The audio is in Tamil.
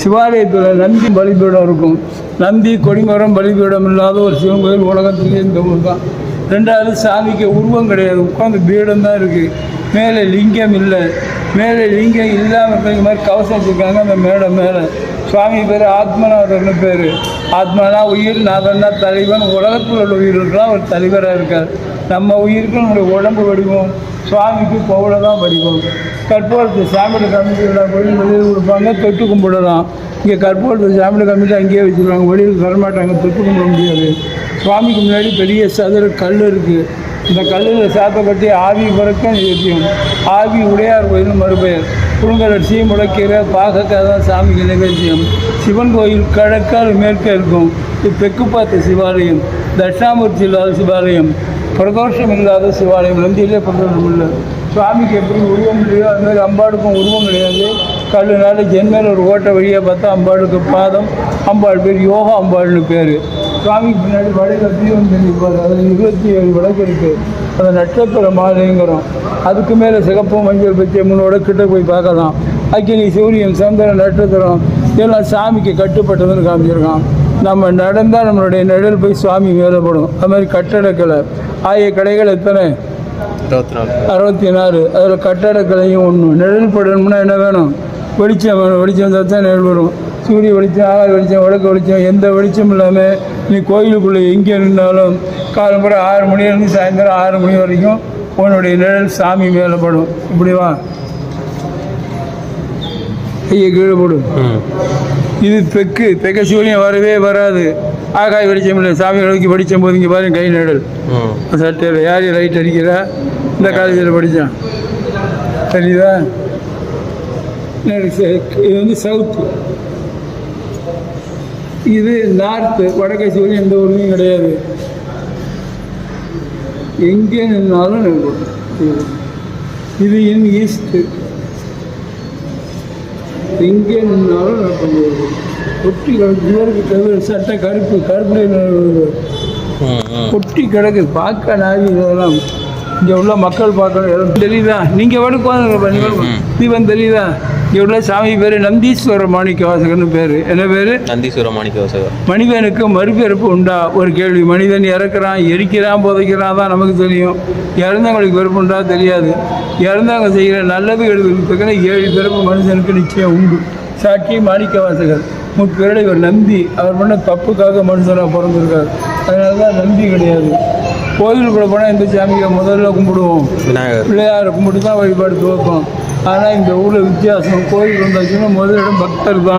சிவாலயத்தில் நந்தி பலிபீடம் இருக்கும். நந்தி கொடிமரம் பலிபீடம் இல்லாத ஒரு சிவன் கோயில் உலகத்துலேயே இந்த ஊர் தான். ரெண்டாவது சாமிக்கு உருவம் கிடையாது. உட்காந்து பீடம் தான் இருக்குது மேலே லிங்கம் இல்லை. மேலே லிங்கம் இல்லாமல் இருக்கிற மாதிரி கவசம் வச்சுருக்காங்க அந்த மேடை மேலே. சுவாமி பேர் ஆத்மநாதர்னு பேர். ஆத்மனா உயிர் நாதன்னா தலைவன். உலகத்தில் உள்ள உயிர்களுக்கெல்லாம் ஒரு தலைவராக இருக்கார். நம்ம உயிருக்கு நம்முடைய உடம்பு வடிவம் சுவாமிக்கு பவுல தான் வடிவம். கற்பூரத்து சாமியில் கமிட்டி போய் வெளியில் கொடுப்பாங்க தொட்டு கும்பிடலாம். இங்கே கற்பூரத்து சாமியில் கமிட்டி அங்கேயே வச்சுருவாங்க. வெளியில் தரமாட்டாங்க தொட்டு கும்பிட முடியாது. சுவாமிக்கு முன்னாடி பெரிய சதுர கல் இருக்குது இந்த கல்லில் சாத்தப்பட்டு ஆவி பிறக்க நிறுத்தியும் ஆவி உடையார் கோயில்னு மறுபெயர். புழுங்கலரிசி முளைக்கீரை பாகக்காய் தான் சாமிக்கு நிகழ்ச்சியம் சிவன் கோயில் கிழக்கால் மேற்க இருக்கும். பெக்குப்பாத்து சிவாலயம் தட்சிணாமூர்த்தி இல்லாத சிவாலயம் பிரதோஷம் இல்லாத சிவாலயம் நந்தியிலே பிரதோஷம் இல்லை சுவாமிக்கு எப்படி உருவம் இல்லையோ அது மாதிரி அம்பாளுக்கும் உருவம் கிடையாது. கல்லுனால ஜென்மேல ஒரு ஓட்டை வழியாக பார்த்தா அம்பாளுக்கு பாதம் அம்பாள் பேர் யோகா அம்பாள்னு பேர். சுவாமிக்கு பின்னாடி வடக்கு தீபம் தெரிவிப்பார் அதில் இருபத்தி ஏழு விளக்கு இருக்குது அந்த நட்சத்திர மாலைங்கிறோம் அதுக்கு மேலே சிகப்பு மஞ்சள் பச்சை முன்னோட கிட்ட போய் பார்க்கலாம். அக்கினி சூரியன் சந்திரன் நட்சத்திரம் இதெல்லாம் சாமிக்கு கட்டுப்பட்டதுன்னு காமிச்சிருக்கான். நம்ம நடந்தால் நம்மளுடைய நிழல் போய் சுவாமி மேலே படும். அது மாதிரி கட்டடக்கலை. ஆய கடைகள் எத்தனை? அறுபத்தி நாலு. அதில் கட்டடக்கலையும் ஒன்று நிழல் படணும்னா என்ன வேணும்? வெளிச்சம் வேணும். வெளிச்சம் தான் நிழல் வரும். சூரிய வெளிச்சம் ஆகாய வெளிச்சம் வடக்கு வெளிச்சம் எந்த வெளிச்சம் இல்லாமல் நீ கோயிலுக்குள்ளே எங்கே நின்றாலும் காலம்புற ஆறு மணிலேருந்து சாயந்தரம் ஆறு மணி வரைக்கும் உன்னுடைய நிழல் சாமி மேலே படும். இப்படி வா. ஐயா கீழே போடு. ம். இது பெக்கு பெக்க சூரியன் வரவே வராது. ஆகாய வெளிச்சம் இல்லை. சாமி நோக்கி படித்த போது இங்கே பாருங்க கை நிழல். சட்டையில் யார் லைட் அடிக்கிறா? இந்த காலேஜில் படித்தான் தெரியுதா? எனக்கு சே- இது வந்து சவுத்து இது நார்த்து வடக்கு சூரியன் எந்த ஊர்லேயும் கிடையாது. எங்கே நின்னாலும் இது. இன் ஈஸ்ட்டு எங்கே நின்னாலும் முடியாது ஒட்டி கிடக்கு சட்டை கருப்பு கருப்பு கொட்டி கிடக்கு பார்க்க நாவி இதெல்லாம் இங்கே உள்ள மக்கள் பார்க்கணும். தெரியுதா நீங்கள் வடுக்கு தீபம் தெரியுதா இங்கே உள்ள சாமி பேர் நந்தீஸ்வர மாணிக்க வாசகர்னு பேர். என்ன பேர்? நந்தீஸ்வர மாணிக்க வாசகர் மனிதனுக்கு மறுபிறப்பு உண்டா? ஒரு கேள்வி. மனிதன் இறக்குறான் எரிக்கிறான் புதைக்கிறான் தான் நமக்கு தெரியும். இறந்தவங்களுக்கு பிறப்பு உண்டா? தெரியாது. இறந்தவங்க செய்கிற நல்லது எழுதுறதுக்கு ஏழு பிறப்பு மனுஷனுக்கு நிச்சயம் உண்டு. சாட்சி மாணிக்க வாசகர் முற்பிறடை ஒரு நந்தி. அவர் பண்ண தப்புக்காக மனுஷனாக பிறந்திருக்கார். அதனால தான் நந்தி கிடையாது. கோயிலுக்குள்ளே போனால் எந்த சாமியை முதல்ல கும்பிடுவோம். விநாயகர். பிள்ளையாரை கும்பிட்டு தான் வழிபாடு துவக்கம். ஆனால் இந்த ஊரில் வித்தியாசம் கோயில் வந்தாச்சுன்னா முதலிடம் பக்தர் தான்.